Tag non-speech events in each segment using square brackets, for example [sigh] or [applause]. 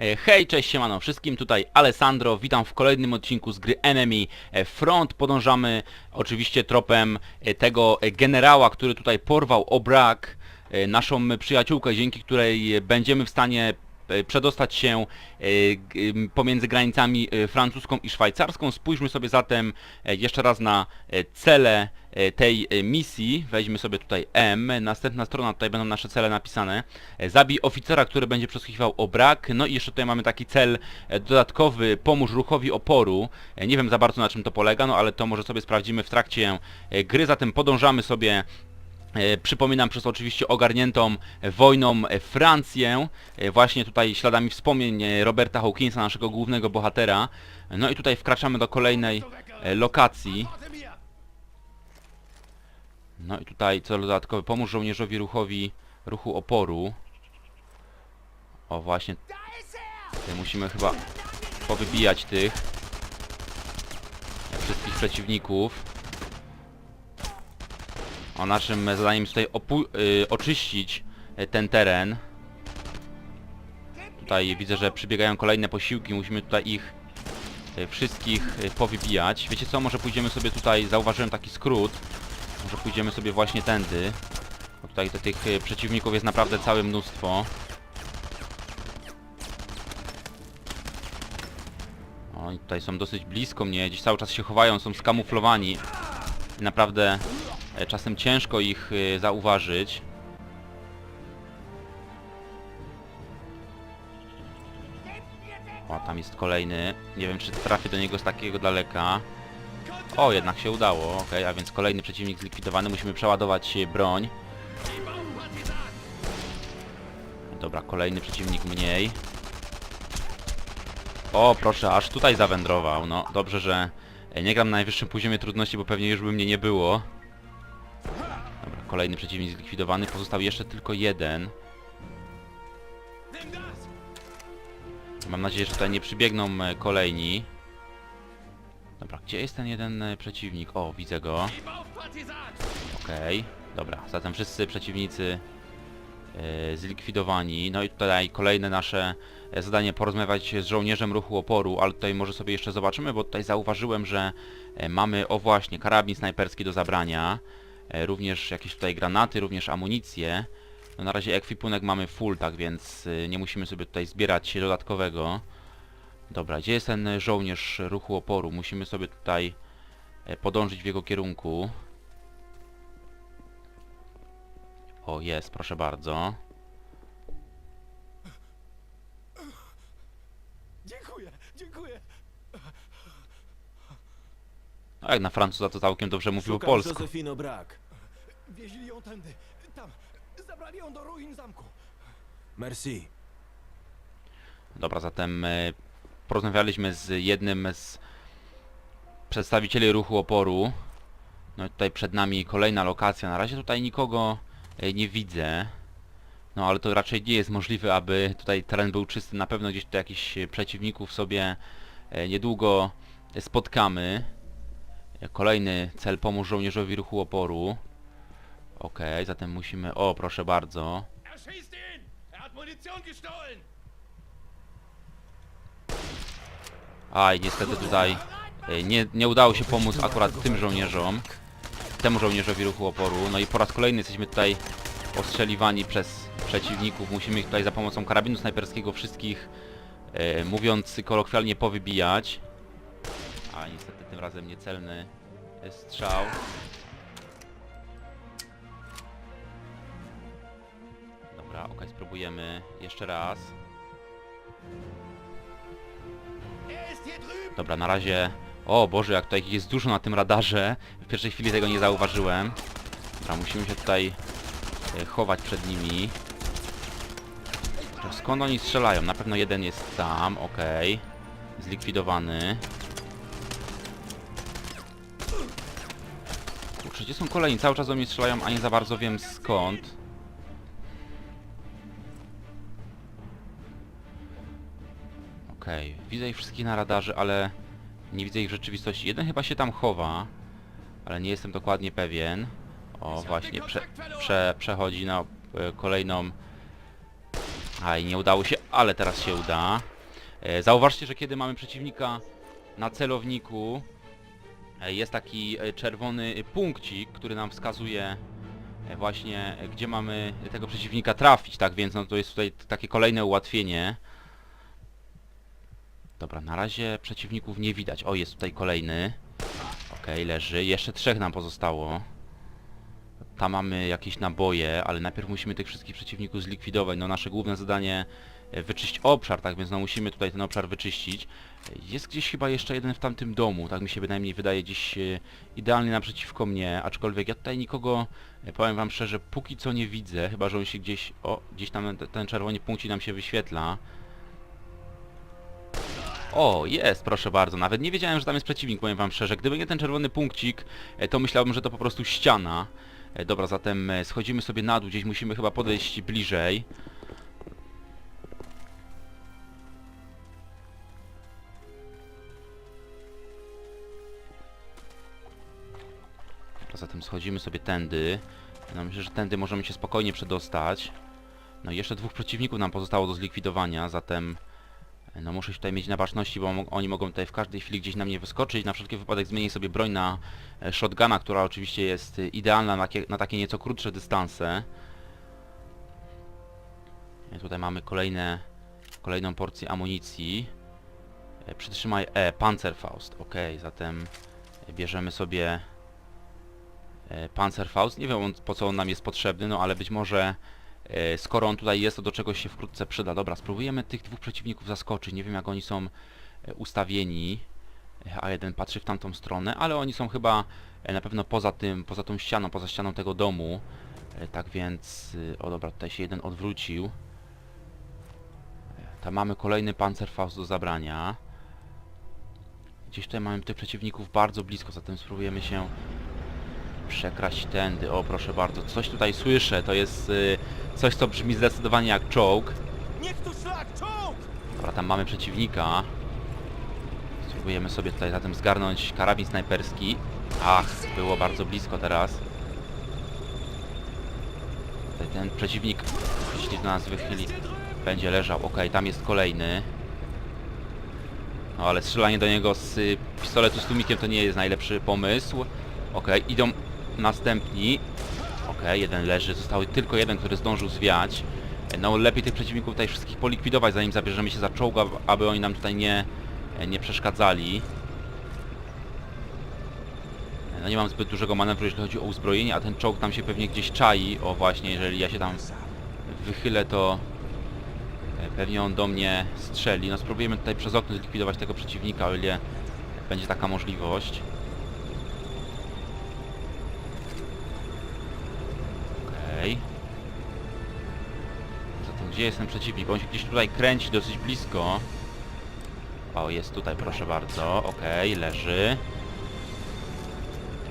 E, Hej, cześć, siemano wszystkim, tutaj Alessandro, witam w kolejnym odcinku z gry Enemy e, Front. Podążamy oczywiście tropem e, tego generała, który tutaj porwał Obrak, naszą przyjaciółkę, dzięki której będziemy w stanie przedostać się e, pomiędzy granicami e, francuską i szwajcarską. Spójrzmy sobie zatem e, jeszcze raz na e, cele e, tej e, misji. Weźmy sobie tutaj M. Następna strona, tutaj będą nasze cele napisane. E, Zabij oficera, który będzie przesłuchiwał o brak. No i jeszcze tutaj mamy taki cel e, dodatkowy, pomóż ruchowi oporu. E, Nie wiem za bardzo na czym to polega, no ale to może sobie sprawdzimy w trakcie e, gry. Zatem podążamy sobie E, Przypominam przez oczywiście ogarniętą e, wojną e, Francję, e, właśnie tutaj śladami wspomnień e, Roberta Hawkinsa, naszego głównego bohatera. No i tutaj wkraczamy do kolejnej e, lokacji. No i tutaj cel dodatkowy, pomóż żołnierzowi ruchowi ruchu oporu. O właśnie, tutaj musimy chyba powybijać tych e, wszystkich przeciwników. O naszym zadaniem jest tutaj y, oczyścić y, ten teren. Tutaj widzę, że przybiegają kolejne posiłki, musimy tutaj ich y, wszystkich powybijać. Wiecie co, może pójdziemy sobie tutaj, zauważyłem taki skrót. Może pójdziemy sobie właśnie tędy. Bo tutaj te, tych przeciwników jest naprawdę całe mnóstwo. Oni tutaj są dosyć blisko mnie, gdzieś cały czas się chowają, są skamuflowani. Naprawdę E, Czasem ciężko ich y, zauważyć. O, tam jest kolejny. Nie wiem, czy trafię do niego z takiego daleka. O, jednak się udało. Ok, a więc kolejny przeciwnik zlikwidowany. Musimy przeładować y, broń. Dobra, kolejny przeciwnik mniej. O, proszę, aż tutaj zawędrował. No, dobrze, że e, nie gram na najwyższym poziomie trudności, bo pewnie już by mnie nie było. Kolejny przeciwnik zlikwidowany. Pozostał jeszcze tylko jeden. Mam nadzieję, że tutaj nie przybiegną e, kolejni. Dobra, gdzie jest ten jeden e, przeciwnik? O, widzę go. Okej, dobra, zatem wszyscy przeciwnicy e, zlikwidowani. No i tutaj kolejne nasze zadanie porozmawiać z żołnierzem ruchu oporu, ale tutaj może sobie jeszcze zobaczymy, bo tutaj zauważyłem, że mamy, o właśnie, karabin snajperski do zabrania. E, również jakieś tutaj granaty, również amunicję. No na razie ekwipunek mamy full, tak więc y, nie musimy sobie tutaj zbierać dodatkowego. Dobra, gdzie jest ten żołnierz ruchu oporu? Musimy sobie tutaj e, podążyć w jego kierunku. O, jest, proszę bardzo. Dziękuję, dziękuję. No jak na Francuza to całkiem dobrze mówił po Szukam polsku. Josefino Brak. Wieźli ją tędy, tam. Zabrali ją do ruin zamku. Merci. Dobra, zatem e, porozmawialiśmy z jednym z przedstawicieli ruchu oporu. No i tutaj przed nami kolejna lokacja. Na razie tutaj nikogo e, nie widzę. No ale to raczej nie jest możliwe, aby tutaj teren był czysty. Na pewno gdzieś tutaj jakichś e, przeciwników sobie e, niedługo spotkamy. Kolejny cel pomóż żołnierzowi ruchu oporu. Okej, zatem musimy... O, proszę bardzo. Aj, niestety tutaj e, nie, nie udało się pomóc akurat tym żołnierzom. Temu żołnierzowi ruchu oporu. No i po raz kolejny jesteśmy tutaj ostrzeliwani przez przeciwników. Musimy ich tutaj za pomocą karabinu snajperskiego wszystkich, e, mówiąc kolokwialnie, powybijać. A niestety tym razem niecelny strzał. Dobra, okej, spróbujemy jeszcze raz. Dobra, na razie... O Boże, jak tutaj jest dużo na tym radarze. W pierwszej chwili tego nie zauważyłem. Dobra, musimy się tutaj e, chować przed nimi. Skąd oni strzelają? Na pewno jeden jest tam, okej. Zlikwidowany. Kurczę, gdzie są kolejni? Cały czas do mnie strzelają, a nie za bardzo wiem skąd. Okej, widzę ich wszystkich na radarze, ale nie widzę ich w rzeczywistości. Jeden chyba się tam chowa, ale nie jestem dokładnie pewien. O, właśnie, prze, prze, przechodzi na e, kolejną Aj, nie udało się, ale teraz się uda. E, Zauważcie, że kiedy mamy przeciwnika na celowniku, e, jest taki czerwony punkcik, który nam wskazuje właśnie, gdzie mamy tego przeciwnika trafić, tak więc no to jest tutaj takie kolejne ułatwienie. Dobra, na razie przeciwników nie widać. O, jest tutaj kolejny. Okej, leży. Jeszcze trzech nam pozostało. Tam mamy jakieś naboje, ale najpierw musimy tych wszystkich przeciwników zlikwidować. No nasze główne zadanie e, wyczyścić obszar, tak więc no musimy tutaj ten obszar wyczyścić. Jest gdzieś chyba jeszcze jeden w tamtym domu, tak mi się bynajmniej wydaje, gdzieś e, idealnie naprzeciwko mnie, aczkolwiek ja tutaj nikogo, e, powiem wam szczerze, póki co nie widzę, chyba że on się gdzieś, o, gdzieś tam ten czerwony punkcik nam się wyświetla. O, jest, proszę bardzo. Nawet nie wiedziałem, że tam jest przeciwnik, powiem wam szczerze. Gdyby nie ten czerwony punkcik, e, to myślałbym, że to po prostu ściana. E, Dobra, zatem e, schodzimy sobie na dół, gdzieś musimy chyba podejść bliżej. Dobra, zatem schodzimy sobie tędy. No myślę, że tędy możemy się spokojnie przedostać. No i jeszcze dwóch przeciwników nam pozostało do zlikwidowania, zatem... No muszę się tutaj mieć na baczności, bo oni mogą tutaj w każdej chwili gdzieś na mnie wyskoczyć. Na wszelki wypadek zmienię sobie broń na e, shotguna, która oczywiście jest e, idealna na, na takie nieco krótsze dystanse. Tutaj mamy kolejne, kolejną porcję amunicji. E, Przytrzymaj E, Panzerfaust. Ok, zatem bierzemy sobie Panzerfaust. Nie wiem po co on nam jest potrzebny, no ale być może Skoro on tutaj jest, to do czegoś się wkrótce przyda. Dobra, spróbujemy tych dwóch przeciwników zaskoczyć. Nie wiem jak oni są e, ustawieni. E, A jeden patrzy w tamtą stronę, ale oni są chyba e, na pewno poza tym, poza tą ścianą, poza ścianą tego domu. E, Tak więc... O dobra, tutaj się jeden odwrócił. E, Tam mamy kolejny Panzerfaust do zabrania. Gdzieś tutaj mamy tych przeciwników bardzo blisko, zatem spróbujemy się przekraść tędy. O, proszę bardzo, coś tutaj słyszę. To jest y, coś, co brzmi zdecydowanie jak czołg. Niech tu szlak, czołg! Dobra, tam mamy przeciwnika. Spróbujemy sobie tutaj zatem zgarnąć karabin snajperski. Ach, było bardzo blisko teraz. Tutaj ten przeciwnik, jeśli do nas wychyli, będzie leżał. Okej, tam jest kolejny. No ale strzelanie do niego z y, pistoletu z tłumikiem to nie jest najlepszy pomysł. Okej, idą następni. Okej, jeden leży. Został tylko jeden, który zdążył zwiać. No lepiej tych przeciwników tutaj wszystkich polikwidować, zanim zabierzemy się za czołga, aby oni nam tutaj nie, nie przeszkadzali. No nie mam zbyt dużego manewru, jeśli chodzi o uzbrojenie, a ten czołg tam się pewnie gdzieś czai. O właśnie, jeżeli ja się tam wychylę, to e, pewnie on do mnie strzeli. No spróbujemy tutaj przez okno zlikwidować tego przeciwnika, o ile będzie taka możliwość. Okej. Zatem gdzie jest ten przeciwnik? On się gdzieś tutaj kręci dosyć blisko. O, jest tutaj, proszę bardzo. Okej, leży.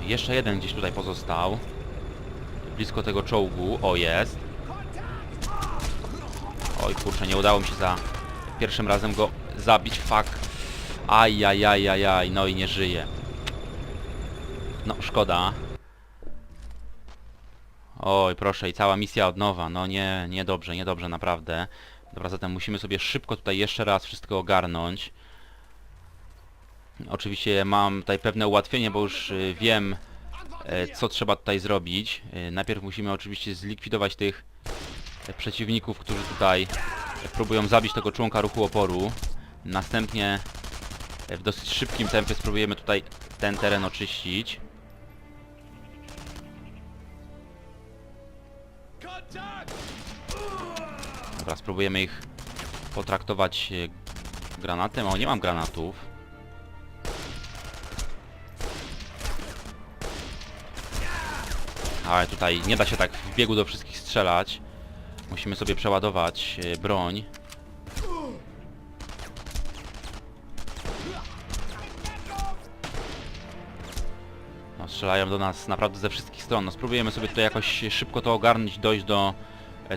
Jeszcze jeden gdzieś tutaj pozostał. Blisko tego czołgu. O, jest. Oj, kurczę, nie udało mi się za pierwszym razem go zabić. Fuck. Ajajajajaj, no i nie żyje. No, szkoda. Oj, proszę, i cała misja od nowa. No nie, niedobrze, niedobrze, naprawdę. Dobra, zatem musimy sobie szybko tutaj jeszcze raz wszystko ogarnąć. Oczywiście mam tutaj pewne ułatwienie, bo już y, wiem, e, co trzeba tutaj zrobić. Y, Najpierw musimy oczywiście zlikwidować tych e, przeciwników, którzy tutaj próbują zabić tego członka ruchu oporu. Następnie e, w dosyć szybkim tempie spróbujemy tutaj ten teren oczyścić. Dobra, spróbujemy ich potraktować e, granatem. O, nie mam granatów. Ale tutaj nie da się tak w biegu do wszystkich strzelać. Musimy sobie przeładować e, broń. No, strzelają do nas naprawdę ze wszystkich stron. No, spróbujemy sobie tutaj jakoś szybko to ogarnąć, dojść do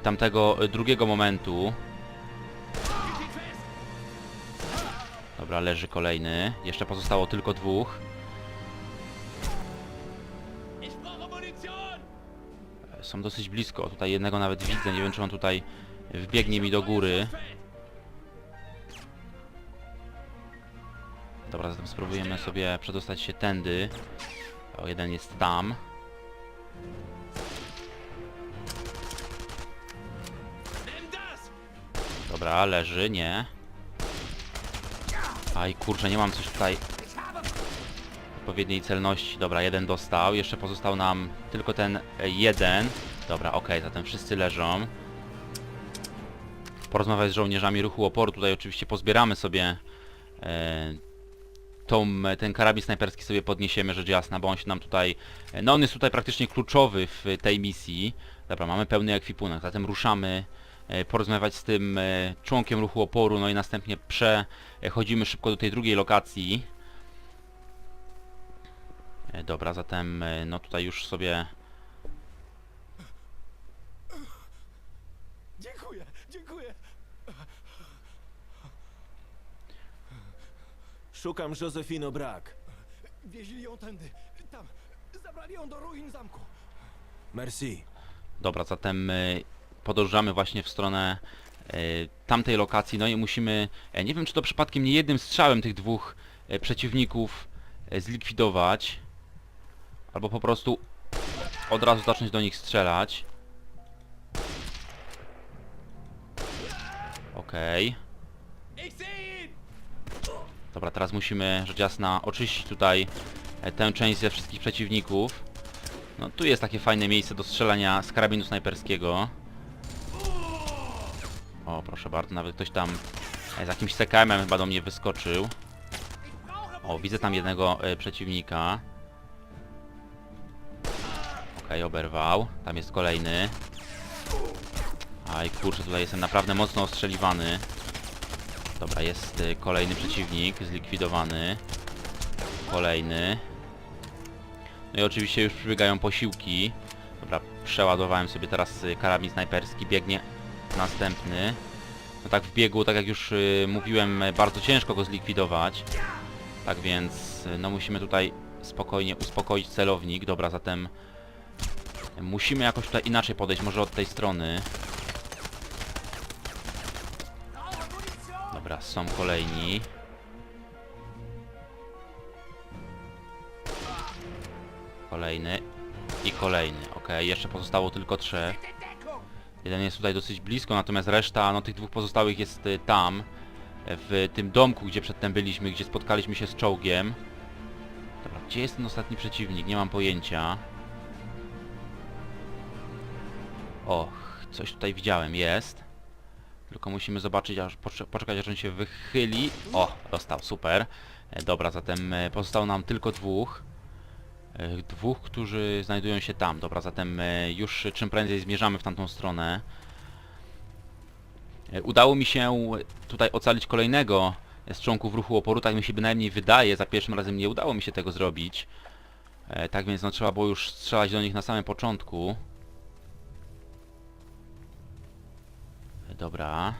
tamtego e, drugiego momentu. Dobra, leży kolejny. Jeszcze pozostało tylko dwóch. E, Są dosyć blisko. Tutaj jednego nawet widzę. Nie wiem, czy on tutaj Wbiegnie mi do góry. Dobra, zatem spróbujemy sobie przedostać się tędy. O, jeden jest tam. Dobra, leży, nie. Aj, kurczę, nie mam coś tutaj odpowiedniej celności. Dobra, jeden dostał. Jeszcze pozostał nam tylko ten e, jeden. Dobra, okej, zatem wszyscy leżą. Porozmawiać z żołnierzami ruchu oporu. Tutaj oczywiście pozbieramy sobie e, tą, ten karabin snajperski sobie podniesiemy, rzecz jasna, bo on się nam tutaj... e, No on jest tutaj praktycznie kluczowy w tej misji. Dobra, mamy pełny ekwipunek, zatem ruszamy porozmawiać z tym e, członkiem ruchu oporu, no i następnie przechodzimy szybko do tej drugiej lokacji. E, Dobra, zatem e, no tutaj już sobie... Dziękuję, dziękuję. Szukam Josefino Brak. Wieźli ją tędy. Tam. Zabrali ją do ruin zamku. Merci. Dobra, zatem podążamy właśnie w stronę y, tamtej lokacji, no i musimy, e, nie wiem czy to przypadkiem nie jednym strzałem tych dwóch e, przeciwników e, zlikwidować, albo po prostu od razu zacząć do nich strzelać. Okej. Dobra, teraz musimy, rzecz jasna, oczyścić tutaj e, tę część ze wszystkich przeciwników. No tu jest takie fajne miejsce do strzelania z karabinu snajperskiego. O, proszę bardzo, nawet ktoś tam e, z jakimś CKM-em chyba do mnie wyskoczył. O, widzę tam jednego e, przeciwnika. Okej, oberwał. Tam jest kolejny. Aj, kurczę, tutaj jestem naprawdę mocno ostrzeliwany. Dobra, jest e, kolejny przeciwnik, zlikwidowany. Kolejny. No i oczywiście już przybiegają posiłki. Dobra, przeładowałem sobie teraz y, karabin snajperski, biegnie następny. No tak w biegu, tak jak już y, mówiłem, y, bardzo ciężko go zlikwidować. Tak więc, y, no musimy tutaj spokojnie uspokoić celownik. Dobra, zatem musimy jakoś tutaj inaczej podejść, może od tej strony. Dobra, są kolejni. Kolejny. I kolejny. Ok, jeszcze pozostało tylko trzech. Jeden jest tutaj dosyć blisko, natomiast reszta, no tych dwóch pozostałych jest y, tam. W tym domku, gdzie przedtem byliśmy, gdzie spotkaliśmy się z czołgiem. Dobra, gdzie jest ten ostatni przeciwnik? Nie mam pojęcia. Och, coś tutaj widziałem, jest. Tylko musimy zobaczyć, aż pocze- poczekać, aż on się wychyli. O, dostał, super. E, Dobra, zatem e, pozostało nam tylko dwóch. E, Dwóch, którzy znajdują się tam. Dobra, zatem e, już czym prędzej zmierzamy w tamtą stronę. E, Udało mi się tutaj ocalić kolejnego z członków ruchu oporu, tak mi się bynajmniej wydaje. Za pierwszym razem nie udało mi się tego zrobić. Tak więc no, trzeba było już strzelać do nich na samym początku. Dobra.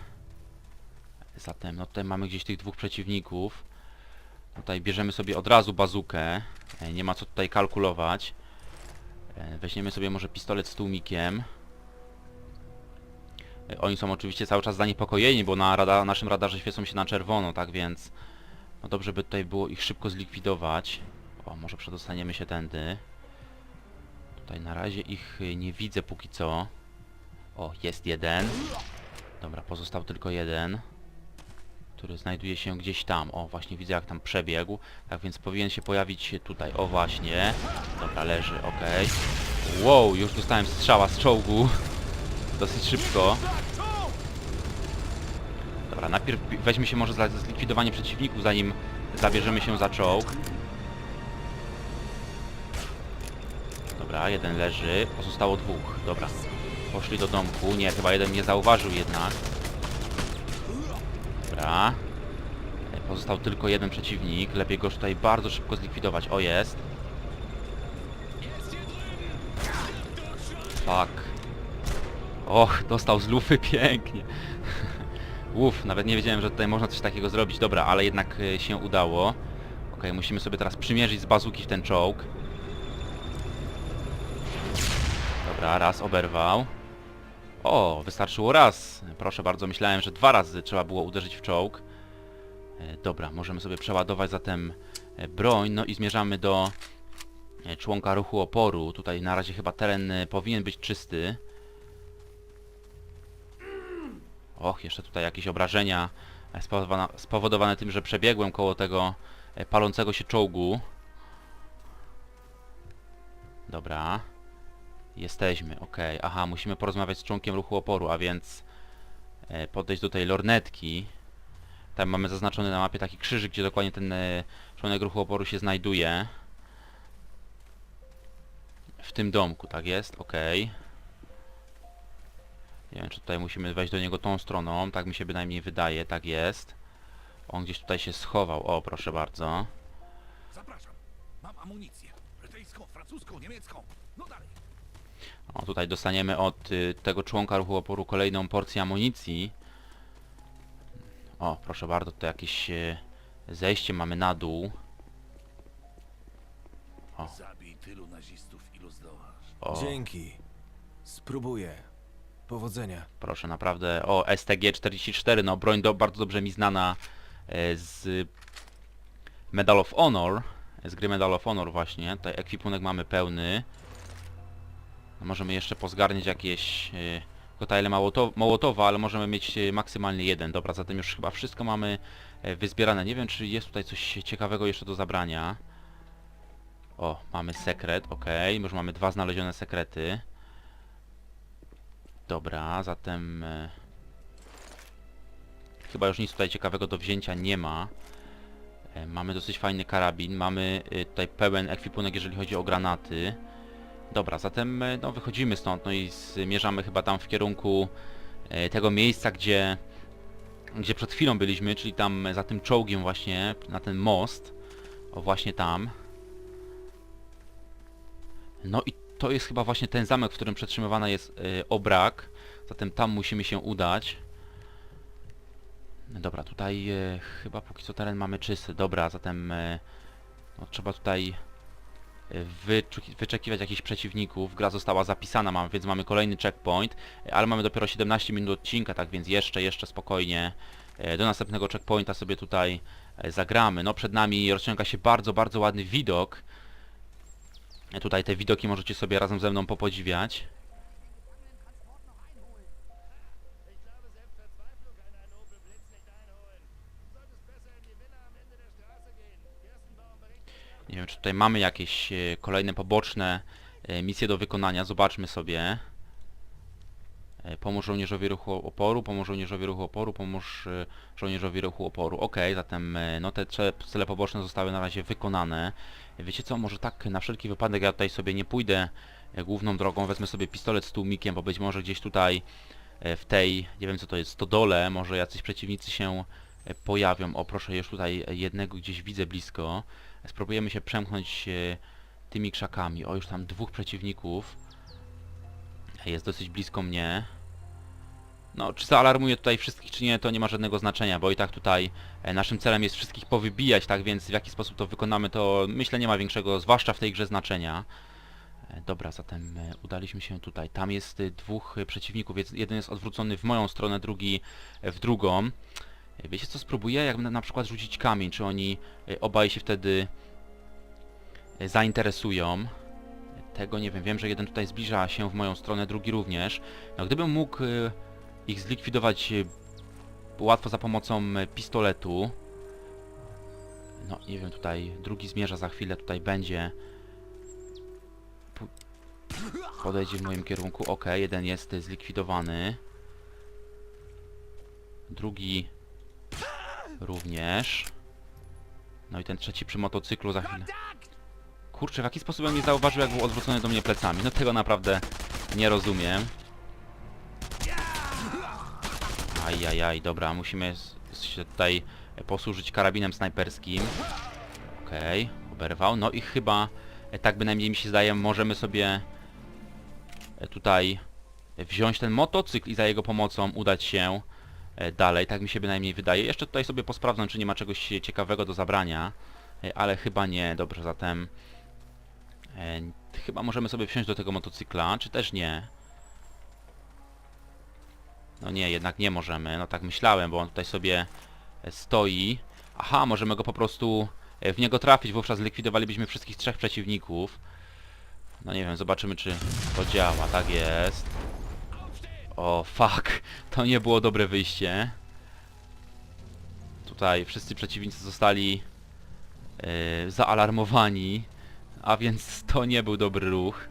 Zatem no tutaj mamy gdzieś tych dwóch przeciwników. Tutaj bierzemy sobie od razu bazukę. E, Nie ma co tutaj kalkulować. E, Weźmiemy sobie może pistolet z tłumikiem. E, Oni są oczywiście cały czas zaniepokojeni, bo na rada, naszym radarze świecą się na czerwono, tak więc... No dobrze by tutaj było ich szybko zlikwidować. O, może przedostaniemy się tędy. Tutaj na razie ich nie widzę póki co. O, jest jeden. Dobra, pozostał tylko jeden który znajduje się gdzieś tam. O, właśnie widzę jak tam przebiegł. Tak więc powinien się pojawić tutaj. O, właśnie. Dobra, leży, okej. Wow, już dostałem strzała z czołgu. [laughs] Dosyć szybko. Dobra, najpierw weźmy się może za zlikwidowanie przeciwników, zanim zabierzemy się za czołg. Dobra, jeden leży. Pozostało dwóch. Dobra. Poszli do domku. Nie, chyba jeden mnie zauważył jednak. Dobra. E, Pozostał tylko jeden przeciwnik. Lepiej go tutaj bardzo szybko zlikwidować. O, jest. Fuck. Och, dostał z lufy [laughs] pięknie. Uff, nawet nie wiedziałem, że tutaj można coś takiego zrobić. Dobra, ale jednak e, się udało. Okej, musimy sobie teraz przymierzyć z bazuki w ten czołg. Dobra, raz oberwał. O, wystarczyło raz. Proszę bardzo, myślałem, że dwa razy trzeba było uderzyć w czołg. E, Dobra, możemy sobie przeładować zatem e, broń, no i zmierzamy do e, członka ruchu oporu. Tutaj na razie chyba teren powinien być czysty. Och, jeszcze tutaj jakieś obrażenia spowodowane, tym, że przebiegłem koło tego palącego się czołgu. Dobra. Jesteśmy, okej. Aha, musimy porozmawiać z członkiem ruchu oporu, a więc e, podejść do tej lornetki. Tam mamy zaznaczony na mapie taki krzyżyk, gdzie dokładnie ten e, członek ruchu oporu się znajduje. W tym domku, tak jest? Okej. Nie wiem, czy tutaj musimy wejść do niego tą stroną. Tak mi się bynajmniej wydaje, tak jest. On gdzieś tutaj się schował. O, proszę bardzo. Zapraszam. Mam amunicję. Brytyjską, francuską, niemiecką. No dalej. O, tutaj dostaniemy od y, tego członka ruchu oporu kolejną porcję amunicji. O, proszę bardzo, to jakieś y, zejście mamy na dół. O. Zabij tylu nazistów, ilu zdołasz. O, Dzięki. Spróbuję. Powodzenia. proszę, naprawdę. O, STG-44, no broń do, bardzo dobrze mi znana e, z Medal of Honor. Z gry Medal of Honor właśnie. Tutaj ekwipunek mamy pełny. Możemy jeszcze pozgarniać jakieś e, kotajle Mołotowa, ale możemy mieć e, maksymalnie jeden. Dobra, zatem już chyba wszystko mamy e, wyzbierane. Nie wiem, czy jest tutaj coś ciekawego jeszcze do zabrania. O, mamy sekret, ok. Już mamy dwa znalezione sekrety. Dobra, zatem... E, chyba już nic tutaj ciekawego do wzięcia nie ma. E, mamy dosyć fajny karabin, mamy e, tutaj pełen ekwipunek, jeżeli chodzi o granaty. Dobra, zatem e, no, wychodzimy stąd, no i zmierzamy chyba tam w kierunku e, tego miejsca, gdzie, gdzie przed chwilą byliśmy, czyli tam za tym czołgiem właśnie, na ten most. O, właśnie tam. No i to jest chyba właśnie ten zamek, w którym przetrzymywana jest y, obrak. Zatem tam musimy się udać. Dobra, tutaj chyba póki co teren mamy czysty. Dobra, zatem no, trzeba tutaj wyczekiwać jakichś przeciwników. Gra została zapisana, mam, więc mamy kolejny checkpoint, ale mamy dopiero 17 minut odcinka, tak więc jeszcze, jeszcze spokojnie y, do następnego checkpointa sobie tutaj y, zagramy. No przed nami rozciąga się bardzo, bardzo ładny widok. Tutaj te widoki możecie sobie razem ze mną popodziwiać. Nie wiem, czy tutaj mamy jakieś e, kolejne poboczne e, misje do wykonania. Zobaczmy sobie. E, Pomóż żołnierzowi ruchu oporu, pomóż żołnierzowi ruchu oporu, pomóż żołnierzowi ruchu oporu. Ok, zatem no te cele poboczne zostały na razie wykonane. Wiecie co, może tak na wszelki wypadek ja tutaj sobie nie pójdę główną drogą, wezmę sobie pistolet z tłumikiem, bo być może gdzieś tutaj w tej, nie wiem co to jest, stodole, może jacyś przeciwnicy się pojawią. O proszę, już tutaj jednego gdzieś widzę blisko. Spróbujemy się przemknąć e, tymi krzakami. O, już tam dwóch przeciwników. Jest dosyć blisko mnie. No, czy zaalarmuję tutaj wszystkich, czy nie, to nie ma żadnego znaczenia, bo i tak tutaj e, naszym celem jest wszystkich powybijać, tak więc w jaki sposób to wykonamy, to myślę nie ma większego, zwłaszcza w tej grze, znaczenia. E, Dobra, zatem udaliśmy się tutaj. Tam jest dwóch przeciwników. Jeden jest odwrócony w moją stronę, drugi w drugą. E, Wiecie co, spróbuję? Jak na, przykład rzucić kamień, czy oni e, obaj się wtedy e, zainteresują. Tego nie wiem. Wiem, że jeden tutaj zbliża się w moją stronę, drugi również. No, gdybym mógł ich zlikwidować łatwo za pomocą pistoletu. No, nie wiem, tutaj drugi zmierza za chwilę, tutaj będzie. Podejdzie w moim kierunku. Ok, jeden jest zlikwidowany. Drugi również. No i ten trzeci przy motocyklu za chwilę. Kurczę, w jaki sposób on nie zauważył, jak był odwrócony do mnie plecami? No tego naprawdę nie rozumiem. Ajajaj, dobra, musimy się tutaj posłużyć karabinem snajperskim. Okej, oberwał. No i chyba, e, tak bynajmniej mi się zdaje, możemy sobie e, tutaj wziąć ten motocykl i za jego pomocą udać się dalej. Tak mi się bynajmniej wydaje. Jeszcze tutaj sobie posprawdzam, czy nie ma czegoś ciekawego do zabrania. E, Ale chyba nie. Dobrze, zatem... E, chyba możemy sobie wsiąść do tego motocykla, czy też nie. No nie, jednak nie możemy. No tak myślałem, bo on tutaj sobie e, stoi. Aha, możemy go po prostu e, w niego trafić. Wówczas zlikwidowalibyśmy wszystkich trzech przeciwników. No nie wiem, zobaczymy czy to działa. Tak jest. O, fuck. To nie było dobre wyjście. Tutaj wszyscy przeciwnicy zostali e, zaalarmowani. A więc to nie był dobry ruch.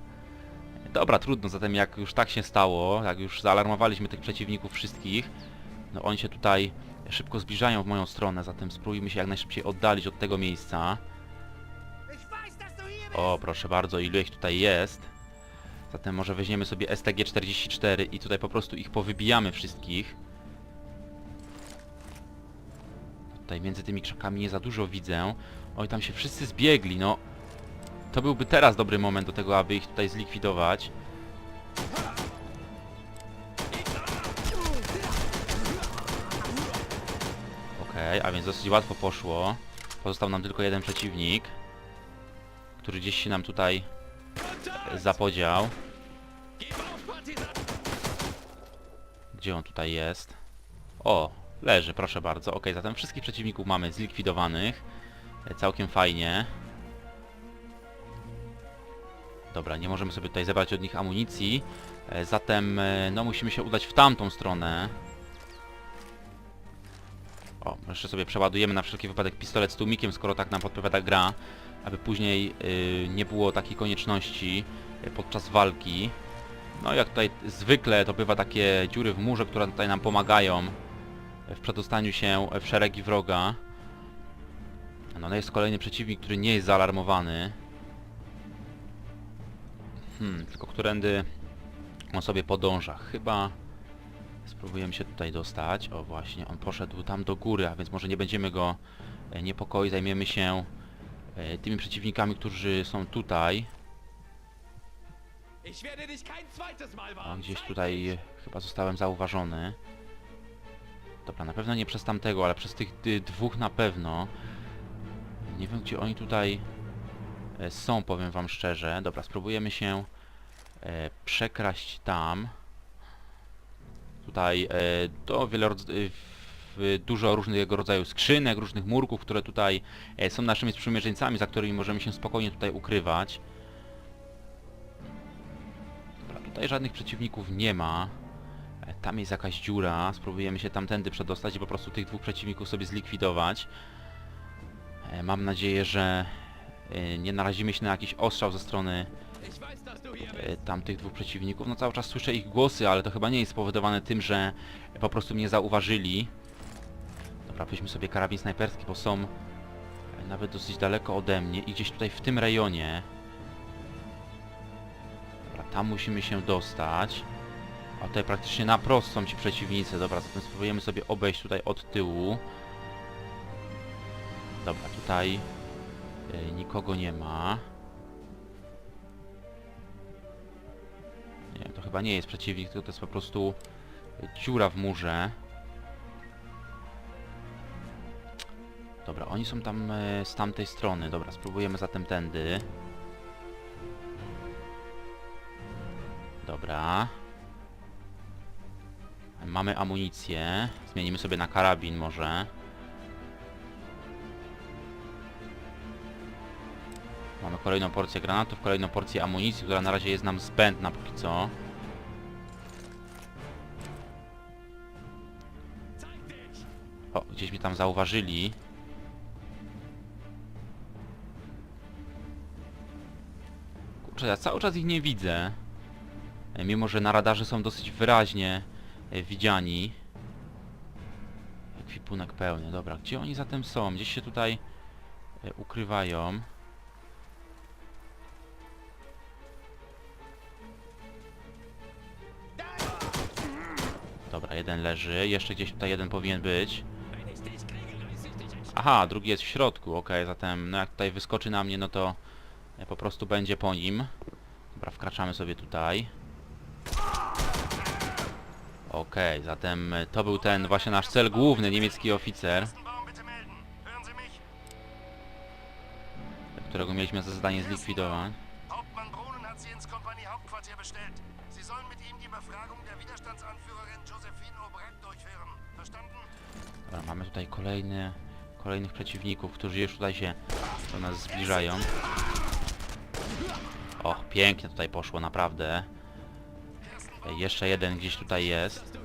Dobra, trudno, zatem jak już tak się stało, jak już zaalarmowaliśmy tych przeciwników wszystkich, no oni się tutaj szybko zbliżają w moją stronę, zatem spróbujmy się jak najszybciej oddalić od tego miejsca. O, proszę bardzo, ilu ich tutaj jest. Zatem może weźmiemy sobie STG-44 i tutaj po prostu ich powybijamy wszystkich. Tutaj między tymi krzakami nie za dużo widzę. Oj, tam się wszyscy zbiegli, no. To byłby teraz dobry moment do tego, aby ich tutaj zlikwidować. Okej, a więc dosyć łatwo poszło. Pozostał nam tylko jeden przeciwnik, który gdzieś się nam tutaj zapodział. Gdzie on tutaj jest? O, leży, proszę bardzo. Ok, zatem wszystkich przeciwników mamy zlikwidowanych. E, Całkiem fajnie. Dobra, nie możemy sobie tutaj zebrać od nich amunicji. E, Zatem, e, no musimy się udać w tamtą stronę. O, jeszcze sobie przeładujemy na wszelki wypadek pistolet z tłumikiem, skoro tak nam podpowiada gra, aby później y, nie było takiej konieczności y, podczas walki. No jak tutaj zwykle to bywa takie dziury w murze, które tutaj nam pomagają w przedostaniu się w szeregi wroga. No, no jest kolejny przeciwnik, który nie jest zaalarmowany. Hmm, tylko którędy on sobie podąża. Chyba spróbujemy się tutaj dostać. O właśnie, on poszedł tam do góry, a więc może nie będziemy go niepokoić. Zajmiemy się tymi przeciwnikami, którzy są tutaj. A gdzieś tutaj e, chyba zostałem zauważony. Dobra, na pewno nie przez tamtego, ale przez tych dwóch na pewno. Nie wiem, gdzie oni tutaj e, są, powiem wam szczerze. Dobra, spróbujemy się e, przekraść tam. Tutaj e, do y, dużo różnego rodzaju skrzynek, różnych murków, które tutaj e, są naszymi sprzymierzeńcami, za którymi możemy się spokojnie tutaj ukrywać. Dobra, tutaj żadnych przeciwników nie ma. E, Tam jest jakaś dziura, spróbujemy się tamtędy przedostać i po prostu tych dwóch przeciwników sobie zlikwidować. E, Mam nadzieję, że nie narazimy się na jakiś ostrzał ze strony tamtych dwóch przeciwników. No cały czas słyszę ich głosy, ale to chyba nie jest spowodowane tym, że po prostu mnie zauważyli. Dobra, weźmy sobie karabin snajperski, bo są e, nawet dosyć daleko ode mnie i gdzieś tutaj w tym rejonie. Dobra, tam musimy się dostać. A tutaj praktycznie na prost są ci przeciwnicy. Dobra, zatem spróbujemy sobie obejść tutaj od tyłu. Dobra, tutaj e, nikogo nie ma. Nie to chyba nie jest przeciwnik, tylko to jest po prostu dziura w murze. Dobra, oni są tam e, z tamtej strony. Dobra, spróbujemy zatem tędy. Dobra. Mamy amunicję. Zmienimy sobie na karabin może. Mamy kolejną porcję granatów, kolejną porcję amunicji, która na razie jest nam zbędna póki co. O, gdzieś mnie tam zauważyli. Kurczę, ja cały czas ich nie widzę. E, Mimo, że na radarze są dosyć wyraźnie e, widziani. Ekwipunek pełny. Dobra, gdzie oni zatem są? Gdzieś się tutaj e, ukrywają. Dobra, jeden leży. Jeszcze gdzieś tutaj jeden powinien być. Aha, drugi jest w środku, okej, zatem no jak tutaj wyskoczy na mnie, no to po prostu będzie po nim. Dobra, wkraczamy sobie tutaj. Okej, zatem e, to był ten właśnie nasz cel główny, niemiecki oficer, którego mieliśmy za zadanie zlikwidować. Dobra, mamy tutaj kolejny, kolejnych przeciwników, którzy już tutaj się do nas zbliżają. Och, pięknie tutaj poszło, naprawdę. Jeszcze jeden gdzieś tutaj jest.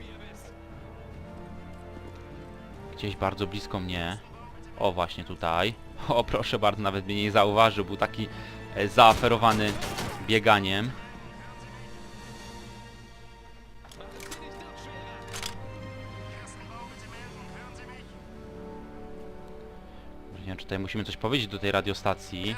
Gdzieś bardzo blisko mnie. O, właśnie tutaj. [laughs] O, proszę bardzo, nawet mnie nie zauważył. Był taki e, zaaferowany bieganiem. Nie wiem, czy tutaj musimy coś powiedzieć do tej radiostacji.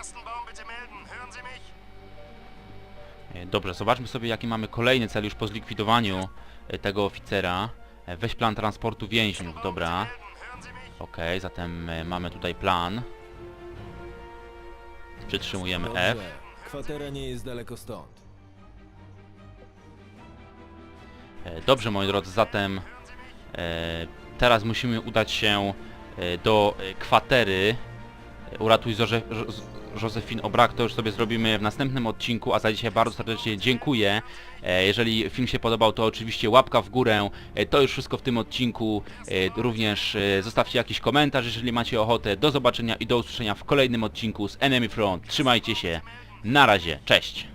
Dobrze, zobaczmy sobie jaki mamy kolejny cel już po zlikwidowaniu e, tego oficera. E, Weź plan transportu więźniów, dobra. Okej, zatem e, mamy tutaj plan. Przytrzymujemy. F. Kwatera nie jest daleko stąd. E, Dobrze, moi drodzy, zatem e, teraz musimy udać się e, do e, kwatery. E, Uratuj Zorze- Józefin Obrak, to już sobie zrobimy w następnym odcinku, a za dzisiaj bardzo serdecznie dziękuję. E, Jeżeli film się podobał, to oczywiście łapka w górę. E, To już wszystko w tym odcinku. E, Również zostawcie jakiś komentarz, jeżeli macie ochotę. Do zobaczenia i do usłyszenia w kolejnym odcinku z Enemy Front. Trzymajcie się. Na razie. Cześć.